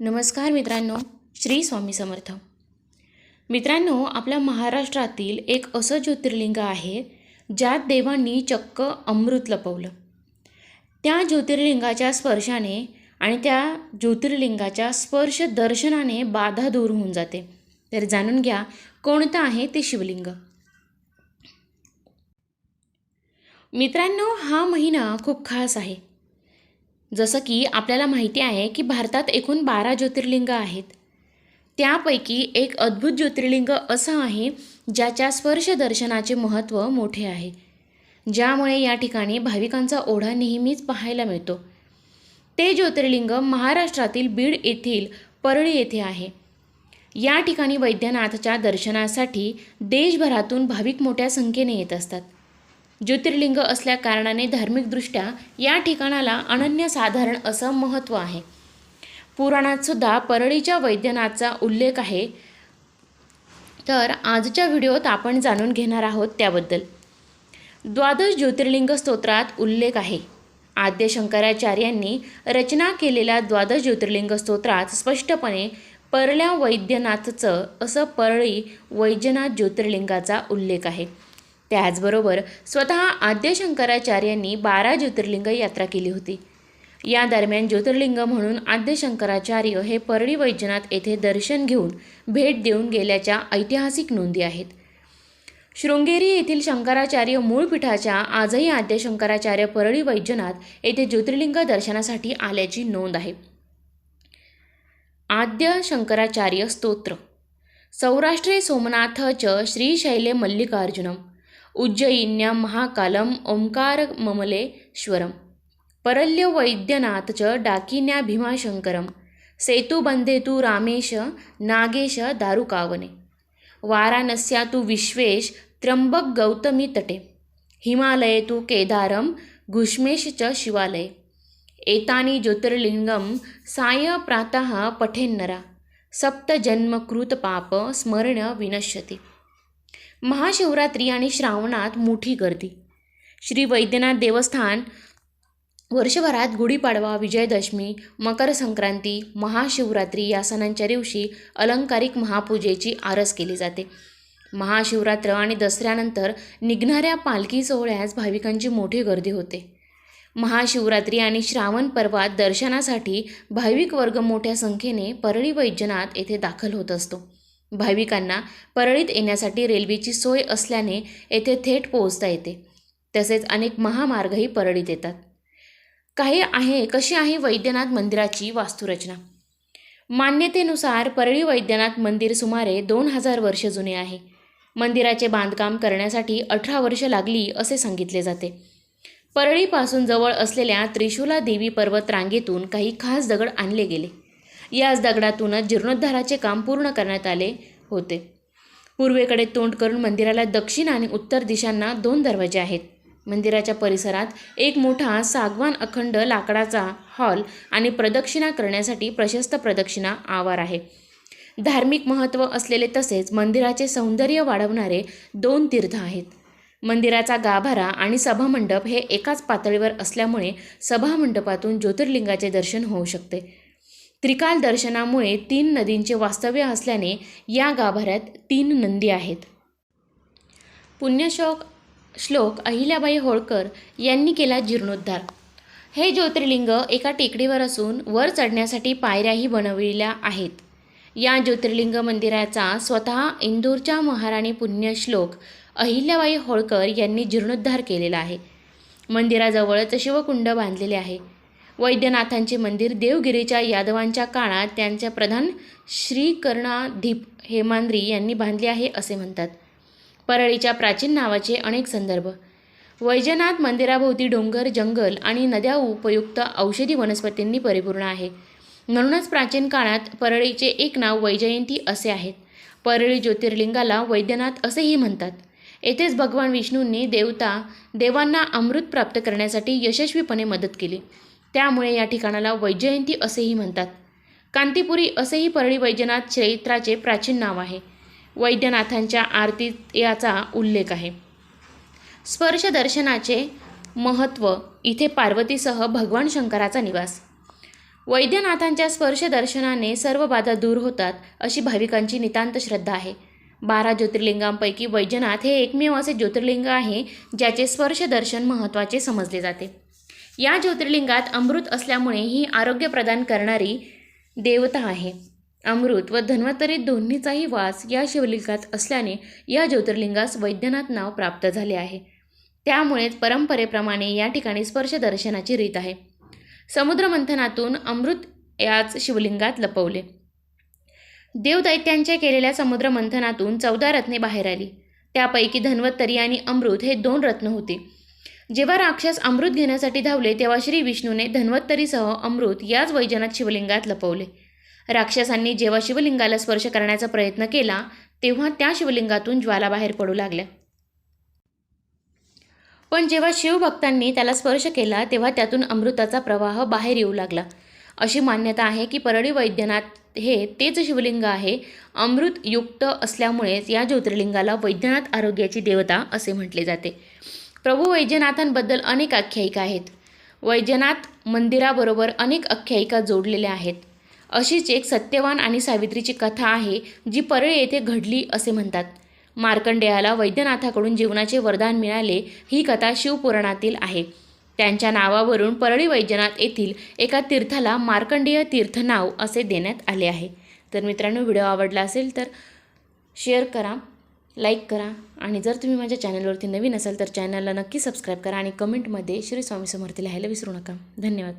नमस्कार मित्रांनो श्री स्वामी समर्थ. मित्रांनो आपल्या महाराष्ट्रातील एक असं ज्योतिर्लिंग आहे ज्यात देवांनी चक्क अमृत लपवलं. त्या ज्योतिर्लिंगाच्या स्पर्शाने आणि त्या ज्योतिर्लिंगाच्या स्पर्श दर्शनाने बाधा दूर होऊन जाते. तर जाणून घ्या कोणतं आहे ते शिवलिंग? मित्रांनो हा महिना खूप खास आहे. जसं की आपल्याला माहिती आहे की भारतात एकूण बारा ज्योतिर्लिंग आहेत. त्यापैकी एक अद्भुत ज्योतिर्लिंग असं आहे ज्याच्या स्पर्श दर्शनाचे महत्त्व मोठे आहे. ज्यामुळे या ठिकाणी भाविकांचा ओढा नेहमीच पाहायला मिळतो. ते ज्योतिर्लिंग महाराष्ट्रातील बीड येथील परळी येथे आहे. या ठिकाणी वैद्यनाथच्या दर्शनासाठी देशभरातून भाविक मोठ्या संख्येने येत असतात. ज्योतिर्लिंग असल्या कारणाने धार्मिकदृष्ट्या या ठिकाणाला अनन्यसाधारण असं महत्त्व आहे. पुराणातसुद्धा परळीच्या वैद्यनाथचा उल्लेख आहे. तर आजच्या व्हिडिओत आपण जाणून घेणार आहोत त्याबद्दल. द्वादश ज्योतिर्लिंग स्तोत्रात उल्लेख आहे. आद्य शंकराचार्यांनी रचना केलेल्या द्वादश ज्योतिर्लिंग स्तोत्रात स्पष्टपणे परल्या वैद्यनाथचं असं परळी वैद्यनाथ ज्योतिर्लिंगाचा उल्लेख आहे. त्याचबरोबर स्वतः आद्य शंकराचार्यांनी बारा ज्योतिर्लिंग यात्रा केली होती. या दरम्यान ज्योतिर्लिंग म्हणून आद्य शंकराचार्य हे परळी वैजनाथ येथे दर्शन घेऊन भेट देऊन गेल्याच्या ऐतिहासिक नोंदी आहेत. शृंगेरी येथील शंकराचार्य मूळ पीठाच्या आजही आद्य शंकराचार्य परळी वैजनाथ येथे ज्योतिर्लिंग दर्शनासाठी आल्याची नोंद आहे. आद्य शंकराचार्य स्तोत्र. सौराष्ट्रे सोमनाथ च श्रीशैले मल्लिकार्जुनम. उज्जयिन्यां महाकालम ओंकार ममलेश्वरम परल्य वैद्यनाथ च डाकिन्या भीमाशंकरम सेतुबंधे तु रामेश नागेश दारुकावने वाराणस्या तु विश्वेश त्र्यंबक गौतमी तटे। हिमालये तु केदारम घुष्मेश च शिवालये। एतानि ज्योतिर्लिंगम साय प्रातः पठेन्नरा। सप्तजन्मकृत पाप स्मरण विनश्यती। महाशिवरात्री आणि श्रावणात मोठी गर्दी. श्री वैद्यनाथ देवस्थान वर्षभरात गुढीपाडवा विजयदशमी मकर संक्रांती महाशिवरात्री या सणांच्या दिवशी अलंकारिक महापूजेची आरस केली जाते. महाशिवरात्र आणि दसऱ्यानंतर निघणाऱ्या पालखी सोहळ्यास भाविकांची मोठी गर्दी होते. महाशिवरात्री आणि श्रावण पर्वात दर्शनासाठी भाविक वर्ग मोठ्या संख्येने परळी वैद्यनाथ येथे दाखल होत असतो. भाविकांना परळीत येण्यासाठी रेल्वेची सोय असल्याने येथे थेट पोहोचता येते. तसेच अनेक महामार्गही परळीत येतात. काही आहे कशी आहे वैद्यनाथ मंदिराची वास्तुरचना? मान्यतेनुसार परळी वैद्यनाथ मंदिर सुमारे दोन हजार वर्ष जुने आहे. मंदिराचे बांधकाम करण्यासाठी अठरा वर्ष लागली असे सांगितले जाते. परळीपासून जवळ असलेल्या त्रिशूला देवी पर्वत रांगेतून काही खास दगड आणले गेले. याच दगडातूनच जीर्णोद्धाराचे काम पूर्ण करण्यात आले होते. पूर्वेकडे तोंड करून मंदिराला दक्षिण आणि उत्तर दिशांना दोन दरवाजे आहेत. मंदिराच्या परिसरात एक मोठा सागवान अखंड लाकडाचा हॉल आणि प्रदक्षिणा करण्यासाठी प्रशस्त प्रदक्षिणा आवार आहे. धार्मिक महत्त्व असलेले तसेच मंदिराचे सौंदर्य वाढवणारे दोन तीर्थ आहेत. मंदिराचा गाभारा आणि सभामंडप हे एकाच पातळीवर असल्यामुळे सभामंडपातून ज्योतिर्लिंगाचे दर्शन होऊ शकते. त्रिकाल दर्शनामुळे तीन नदींचे वास्तव्य असल्याने या गाभाऱ्यात तीन नंदी आहेत. पुण्यशोक श्लोक अहिल्याबाई होळकर यांनी केला जीर्णोद्धार. हे ज्योतिर्लिंग एका टेकडीवर असून वर चढण्यासाठी पायऱ्याही बनविल्या आहेत. या ज्योतिर्लिंग मंदिराचा स्वतः इंदूरच्या महाराणी पुण्यश्लोक अहिल्याबाई होळकर यांनी जीर्णोद्धार केलेला आहे. मंदिराजवळच शिवकुंड बांधलेले आहे. वैद्यनाथांचे मंदिर देवगिरीच्या यादवांच्या काळात त्यांच्या प्रधान श्रीकर्णाधीप हेमांद्री यांनी बांधले आहे असे म्हणतात. परळीच्या प्राचीन नावाचे अनेक संदर्भ. वैजनाथ मंदिराभोवती डोंगर जंगल आणि नद्या उपयुक्त औषधी वनस्पतींनी परिपूर्ण आहे. म्हणूनच प्राचीन काळात परळीचे एक नाव वैजयंती असे आहेत परळी ज्योतिर्लिंगाला वैद्यनाथ असेही म्हणतात. येथेच भगवान विष्णूंनी देवता देवांना अमृत प्राप्त करण्यासाठी यशस्वीपणे मदत केली. त्यामुळे या ठिकाणाला वैजयंती असेही म्हणतात. कांतीपुरी असेही परळी वैजनाथ चैत्राचे प्राचीन नाव आहे. वैद्यनाथांच्या आरतीत याचा उल्लेख आहे. स्पर्श दर्शनाचे महत्त्व इथे पार्वतीसह भगवान शंकराचा निवास. वैद्यनाथांच्या स्पर्श दर्शनाने सर्व बाधा दूर होतात अशी भाविकांची नितांत श्रद्धा आहे. बारा ज्योतिर्लिंगांपैकी वैजनाथ हे एकमेव असे ज्योतिर्लिंग आहे ज्याचे स्पर्श दर्शन महत्त्वाचे समजले जाते. या ज्योतिर्लिंगात अमृत असल्यामुळे ही आरोग्य प्रदान करणारी देवता आहे. अमृत व धन्वंतरी दोन्हीचाही वास या शिवलिंगात असल्याने या ज्योतिर्लिंगास वैद्यनाथ नाव प्राप्त झाले आहे. त्यामुळेच परंपरेप्रमाणे या ठिकाणी स्पर्श दर्शनाची रीत आहे. समुद्रमंथनातून अमृत याच शिवलिंगात लपवले. देवदैत्यांच्या केलेल्या समुद्रमंथनातून चौदा रत्ने बाहेर आली. त्यापैकी धन्वंतरी आणि अमृत हे दोन रत्न होते. जेव्हा राक्षस अमृत घेण्यासाठी धावले तेव्हा श्री विष्णूने धन्वत्तरीसह अमृत याच वैजनाथ शिवलिंगात लपवले. राक्षसांनी जेव्हा शिवलिंगाला स्पर्श करण्याचा प्रयत्न केला तेव्हा त्या शिवलिंगातून ज्वाला बाहेर पडू लागल्या. पण जेव्हा शिवभक्तांनी त्याला स्पर्श केला तेव्हा त्यातून अमृताचा प्रवाह बाहेर येऊ लागला. अशी मान्यता आहे की परळी वैद्यनाथ हे तेच शिवलिंग आहे अमृतयुक्त असल्यामुळेच या ज्योतिर्लिंगाला वैद्यनाथ आरोग्याची देवता असे म्हटले जाते. प्रभू वैजनाथांबद्दल अनेक आख्यायिका आहेत. वैजनाथ मंदिराबरोबर अनेक आख्यायिका जोडलेल्या आहेत. अशीच एक सत्यवान आणि सावित्रीची कथा आहे जी परळी येथे घडली असे म्हणतात. मार्कंडेयाला वैद्यनाथाकडून जीवनाचे वरदान मिळाले ही कथा शिवपुराणातील आहे. त्यांच्या नावावरून परळी वैजनाथ येथील एका तीर्थाला मार्कंडेय तीर्थ नाव असे देण्यात आले आहे. तर मित्रांनो व्हिडिओ आवडला असेल तर शेअर करा. लाईक करा आणि जर तुम्ही माझ्या चॅनलवरती नवीन असाल तर चॅनलला नक्की सबस्क्राईब करा आणि कमेंटमध्ये श्री स्वामी समर्थ लिहायला विसरू नका. धन्यवाद.